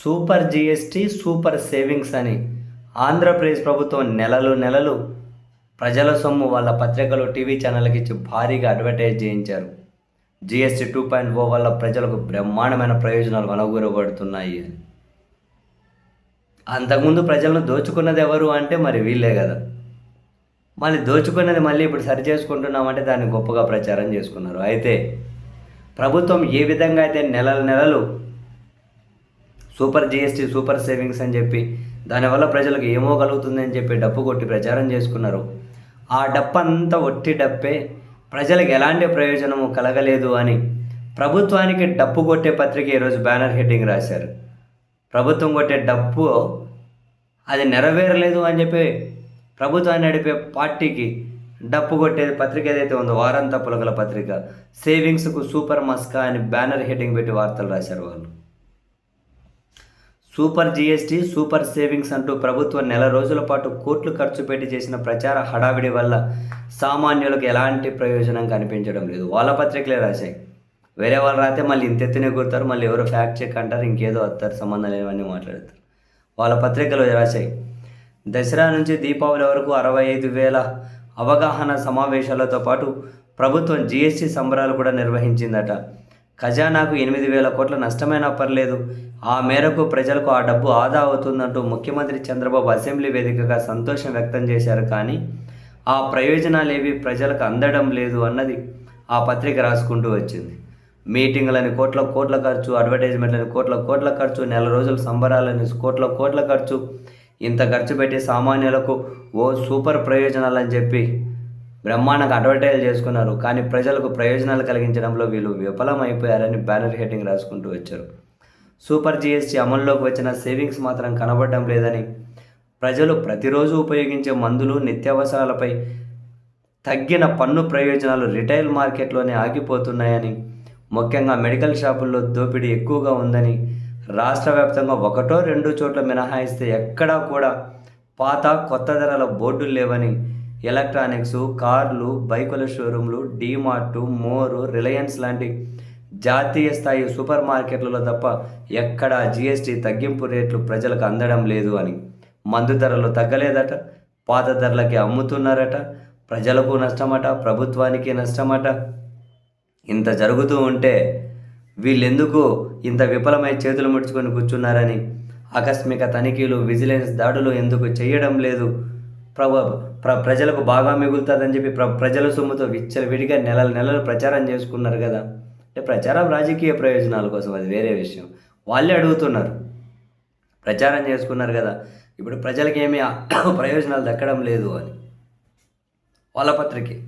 Super GST super savings అని ఆంధ్రప్రదేశ్ ప్రభుత్వం నెలలు నెలలు ప్రజల సొమ్ము వాళ్ళ పత్రికలు టీవీ ఛానళ్ళకి ఇచ్చి భారీగా అడ్వర్టైజ్ చేయించారు. జిఎస్టీ టూ పాయింట్ ఓ వల్ల ప్రజలకు బ్రహ్మాండమైన ప్రయోజనాలు అనుగురబడుతున్నాయి అని. అంతకుముందు ప్రజలను దోచుకున్నది ఎవరు అంటే మరి వీళ్ళే కదా. మళ్ళీ దోచుకున్నది మళ్ళీ ఇప్పుడు సరి చేసుకుంటున్నామంటే దాన్ని గొప్పగా ప్రచారం చేసుకున్నారు. అయితే ప్రభుత్వం ఏ విధంగా అయితే నెలల నెలలు సూపర్ జిఎస్టీ సూపర్ సేవింగ్స్ అని చెప్పి దానివల్ల ప్రజలకు ఏమో కలుగుతుందని చెప్పి డప్పు కొట్టి ప్రచారం చేసుకున్నారు. ఆ డప్పంతా ఒట్టి డప్పే ప్రజలకు ఎలాంటి ప్రయోజనము కలగలేదు అని ప్రభుత్వానికి డప్పు కొట్టే పత్రిక ఈరోజు బ్యానర్ హెడ్డింగ్ రాశారు. ప్రభుత్వం కొట్టే డప్పు అది నెరవేరలేదు అని చెప్పి ప్రభుత్వాన్ని నడిపే పార్టీకి డప్పు కొట్టే పత్రిక ఏదైతే ఉందో వారంతా పులకల పత్రిక సేవింగ్స్కు సూపర్ మస్కా అని బ్యానర్ హెడ్డింగ్ పెట్టి వార్తలు రాశారు వాళ్ళు. సూపర్ జీఎస్టీ సూపర్ సేవింగ్స్ అంటూ ప్రభుత్వం నెల రోజుల పాటు కోట్లు ఖర్చు పెట్టి చేసిన ప్రచార హడావిడి వల్ల సామాన్యులకు ఎలాంటి ప్రయోజనం కనిపించడం లేదు. వాళ్ళ పత్రికలే రాశాయి. వేరే వాళ్ళు రాతే మళ్ళీ ఇంతెత్తునే కూర్తారు మళ్ళీ ఎవరో ఫ్యాక్ట్ చెక్ అంటారు ఇంకేదో వస్తారు సంబంధం లేనివన్నీ మాట్లాడతారు. వాళ్ళ పత్రికలు రాశాయి. దసరా నుంచి దీపావళి వరకు అరవై ఐదు వేల అవగాహన సమావేశాలతో పాటు ప్రభుత్వం జీఎస్టీ సంబరాలు కూడా నిర్వహించిందట. ఖజానాకు ఎనిమిది వేల కోట్ల నష్టమైనా పర్లేదు. ఆ మేరకు ప్రజలకు ఆ డబ్బు ఆదా అవుతుందంటూ ముఖ్యమంత్రి చంద్రబాబు అసెంబ్లీ వేదికగా సంతోషం వ్యక్తం చేశారు. కానీ ఆ ప్రయోజనాలేవి ప్రజలకు అందడం లేదు అన్నది ఆ పత్రిక రాసుకుంటూ వచ్చింది. మీటింగ్లని కోట్ల కోట్ల ఖర్చు అడ్వర్టైజ్మెంట్లని కోట్ల కోట్ల ఖర్చు నెల రోజుల సంబరాలని కోట్ల కోట్ల ఖర్చు ఇంత ఖర్చు పెట్టి సామాన్యులకు ఓ సూపర్ ప్రయోజనాలని చెప్పి బ్రహ్మాండంగా అడ్వర్టైజ్ చేసుకున్నారు. కానీ ప్రజలకు ప్రయోజనాలు కలిగించడంలో వీళ్ళు విఫలమైపోయారని బ్యానర్ హెడ్డింగ్ రాసుకుంటూ వచ్చారు. సూపర్ జిఎస్టీ అమల్లోకి వచ్చిన సేవింగ్స్ మాత్రం కనబడడం లేదని ప్రజలు ప్రతిరోజు ఉపయోగించే మందులు నిత్యావసరాలపై తగ్గిన పన్ను ప్రయోజనాలు రిటైల్ మార్కెట్లోనే ఆగిపోతున్నాయని ముఖ్యంగా మెడికల్ షాపుల్లో దోపిడీ ఎక్కువగా ఉందని రాష్ట్ర వ్యాప్తంగా ఒకటో రెండు చోట్ల మినహాయిస్తే ఎక్కడా కూడా పాత కొత్త ధరల బోర్డులు లేవని ఎలక్ట్రానిక్స్ కార్లు బైకుల షోరూంలు డీమార్టు మోరు రిలయన్స్ లాంటి జాతీయ స్థాయి సూపర్ మార్కెట్లలో తప్ప ఎక్కడా జీఎస్టీ తగ్గింపు రేట్లు ప్రజలకు అందడం లేదు అని. మందు ధరలు తగ్గలేదట పాత ధరలకి అమ్ముతున్నారట ప్రజలకు నష్టమట ప్రభుత్వానికి నష్టమట. ఇంత జరుగుతూ ఉంటే వీళ్ళెందుకు ఇంత విఫలమై చేతులు ముడుచుకొని కూర్చున్నారని? ఆకస్మిక తనిఖీలు విజిలెన్స్ దాడులు ఎందుకు చేయడం లేదు? ప్రభ ప్ర ప్రజలకు బాగా మిగులుతుందని చెప్పి ప్ర ప్రజల సొమ్ముతో విచ్చలవిడిగా నెలల నెలలు ప్రచారం చేసుకున్నారు కదా. అంటే ప్రచారం రాజకీయ ప్రయోజనాల కోసం అది వేరే విషయం. వాళ్ళే అడుగుతున్నారు. ప్రచారం చేసుకున్నారు కదా. ఇప్పుడు ప్రజలకి ఏమీ ప్రయోజనాలు దక్కడం లేదు అని. వాళ్ళ పత్రికే.